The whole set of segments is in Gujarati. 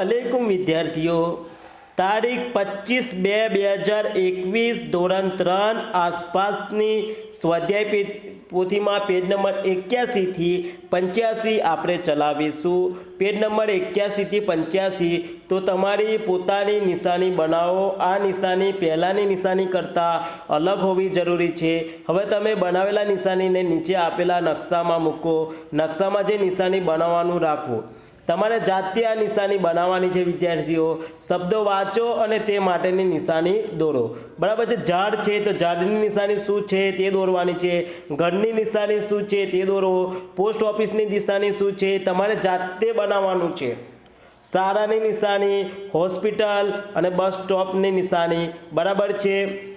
અલેકુમ વિદ્યાર્થીઓ, તારીખ પચીસ બે બે હજાર એકવીસ ધોરણ ત્રણ આસપાસની સ્વાધ્યાય પેજ, પોથીમાં પેજ નંબર એક્યાસીથી પંચ્યાસી આપણે ચલાવીશું. પેજ નંબર એક્યાસીથી પંચ્યાસી, તો તમારી પોતાની નિશાની બનાવો. આ નિશાની પહેલાંની નિશાની કરતાં અલગ હોવી જરૂરી છે. હવે તમે બનાવેલા નિશાનીને નીચે આપેલા નકશામાં મૂકો. નકશામાં જે નિશાની બનાવવાનું રાખો. તમારે જાતે આ નિશાની બનાવવાની છે, વિદ્યાર્થીઓ. શબ્દો વાંચો અને તે માટેની નિશાની દોરો. બરાબર છે? ઝાડ છે તો ઝાડની નિશાની શું છે? તે દોરવાની છે. ઘરની નિશાની શું છે? તે દોરો. પોસ્ટ ઓફિસની નિશાની શું છે? તમારે જાતે બનાવવાનું છે. શાળાની નિશાની, હોસ્પિટલ અને બસ સ્ટોપની નિશાની. બરાબર છે?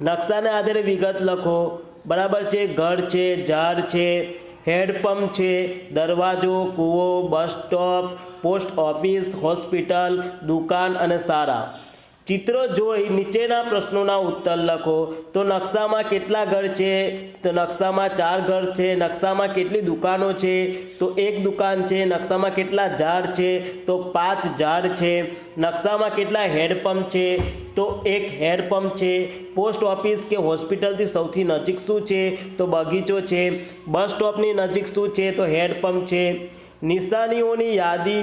નકશાને આધારે વિગત લખો. બરાબર છે? ઘર છે, ઝાડ છે. હેડપંપ છે દરવાજો કૂવો bus stop post office hospital દુકાન અને શાળા. ચિત્રો જોઈ નીચેના પ્રશ્નોના ઉત્તર લખો. તો નકશામાં કેટલા ઘર છે? તો નકશામાં ચાર ઘર છે. નકશામાં કેટલી દુકાનો છે? તો એક દુકાન છે. નકશામાં કેટલા ઝાડ છે? તો પાંચ ઝાડ છે. નકશામાં કેટલા હેડપંપ છે? તો એક હેડપંપ છે. પોસ્ટ ઓફિસ કે હોસ્પિટલથી સૌથી નજીક શું છે? તો બગીચો છે. બસ સ્ટોપની નજીક શું છે? તો હેડપંપ છે. નિશાનીઓની યાદી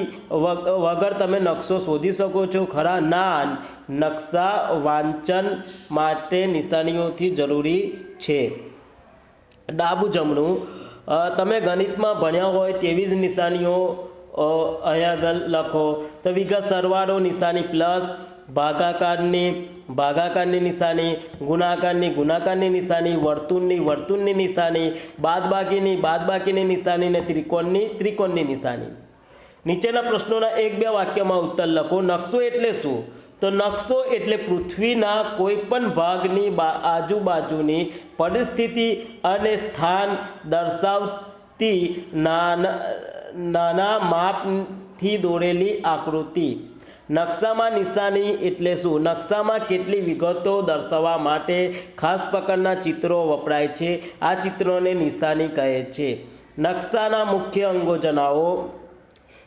વગર તમે નકશો શોધી શકો છો. ખરા ના નકશા વાંચન માટે નિશાનીઓથી જરૂરી છે. ડાબું જમણું તમે ગણિતમાં ભણ્યા હોય તેવી જ નિશાનીઓ અહીંયા આગળ લખો. તો વિગત સરવાળો નિશાની પ્લસ ભાગાકારની ભાગાકારની નિશાની, ગુણાકારની ગુણાકારની નિશાની, વર્તુળની વર્તુળની નિશાની, બાદબાકીની બાદબાકીની નિશાની ને ત્રિકોણની ત્રિકોણની નિશાની. નીચેના પ્રશ્નોના એક બે વાક્યમાં ઉત્તર લખો, નકશો એટલે શું? તો નકશો એટલે પૃથ્વીના કોઈપણ ભાગની આજુબાજુની પરિસ્થિતિ અને સ્થાન દર્શાવતી નાના નાના માપથી દોરેલી આકૃતિ. નકશામાં નિશાની એટલે શું? નકશામાં કેટલી વિગતો દર્શાવવા માટે ખાસ પ્રકારના ચિત્રો વપરાય છે? આ ચિત્રોને નિશાની કહે છે. નકશાના મુખ્ય અંગો જણાવો.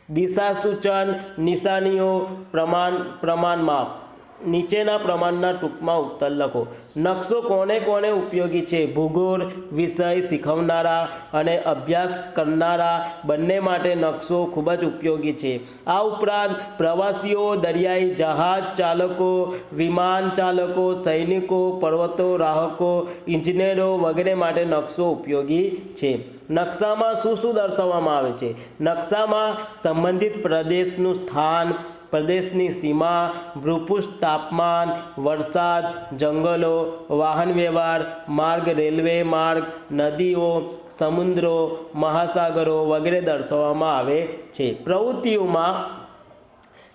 દિશા સૂચન, નિશાનીઓ, પ્રમાણ પ્રમાણ માપ નીચેના પ્રમાણના ટૂંકમાં ઉત્તર લખો. નકશો કોને કોને ઉપયોગી છે? ભૂગોળ, વિષય શીખવનારા અને અભ્યાસ કરનારા બંને માટે નકશો ખૂબ જ ઉપયોગી છે. આ ઉપરાંત પ્રવાસીઓ, દરિયાઈ જહાજ ચાલકો, વિમાન ચાલકો, સૈનિકો, પર્વતો, રાહકો, ઇજનેરો વગેરે માટે નકશો ઉપયોગી છે. નકશામાં શું શું દર્શાવવામાં આવે છે? નકશામાં સંબંધિત પ્રદેશનું સ્થાન પ્રદેશની સીમા ભૂપૃષ્ઠ તાપમાન, વરસાદ, જંગલો, વાહન વ્યવહાર, માર્ગ, રેલવે માર્ગ, નદીઓ, સમુદ્રો, મહાસાગરો વગેરે દર્શાવવામાં આવે છે. પ્રવૃત્તિઓમાં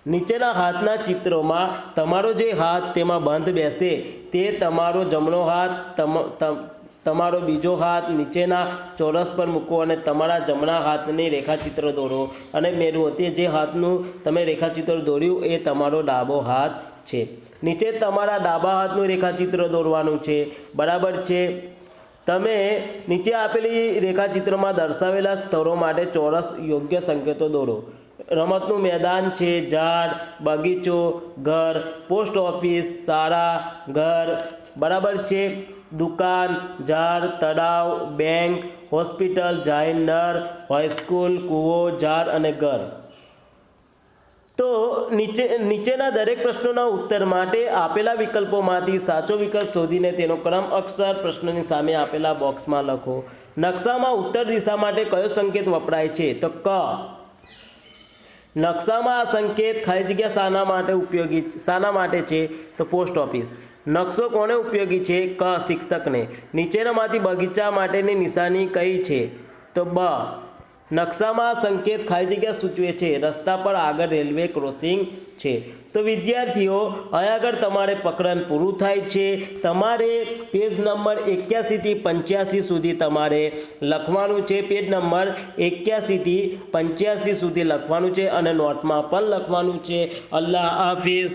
નીચેના હાથના ચિત્રોમાં તમારો જે હાથ તેમાં બંધ બેસે તે તમારો જમણો હાથ તમારો બીજો હાથ નીચેના ચોરસ પર મૂકો અને તમારા જમણા હાથની રેખાચિત્ર દોરો અને મેળવો તે જે હાથનું તમે રેખાચિત્ર દોર્યું એ તમારો ડાબો હાથ છે. નીચે તમારા ડાબા હાથનું રેખાચિત્ર દોરવાનું છે. બરાબર છે. તમે નીચે આપેલી રેખાચિત્રમાં દર્શાવેલા સ્તરો માટે ચોરસ યોગ્ય સંકેતો દોરો. રમતનું મેદાન છે, ઝાડ, બગીચો, ઘર, પોસ્ટ ઓફિસ, શાળા, ઘર. બરાબર છે. દુકાન ઝાડ તળાવ, બેંક, હોસ્પિટલ જાહેર નર હાઈસ્કૂલ કૂવો ઝાડ અને ઘર. તો નીચે, નીચેના દરેક પ્રશ્નોના ઉત્તર માટે આપેલા વિકલ્પોમાંથી સાચો વિકલ્પ શોધીને તેનો ક્રમ, અક્ષર, પ્રશ્નની સામે આપેલા બોક્સમાં લખો. નકશામાં ઉત્તર દિશા માટે કયો સંકેત વપરાય છે? તો ક. નકશામાં આ સંકેત ખાલી જગ્યા શાના માટે ઉપયોગી, શાના માટે છે? તો પોસ્ટ ઓફિસ. નકશો કોને ઉપયોગી છે? ક. શિક્ષકને. નીચેનામાંથી બગીચા માટેની નિશાની કઈ છે? તો બ. નકશામાં સંકેત ખાલી જગ્યા સૂચવે છે. રસ્તા પર આગળ રેલવે ક્રોસિંગ છે. તો વિદ્યાર્થીઓ અહીં આગળ તમારે પ્રકરણ પૂરું થાય છે. તમારે પેજ નંબર એક્યાસીથી પંચ્યાસી સુધી તમારે લખવાનું છે. પેજ નંબર એક્યાસીથી પંચ્યાસી સુધી લખવાનું છે અને નોટમાં પણ લખવાનું છે. અલ્લાહ હાફિઝ.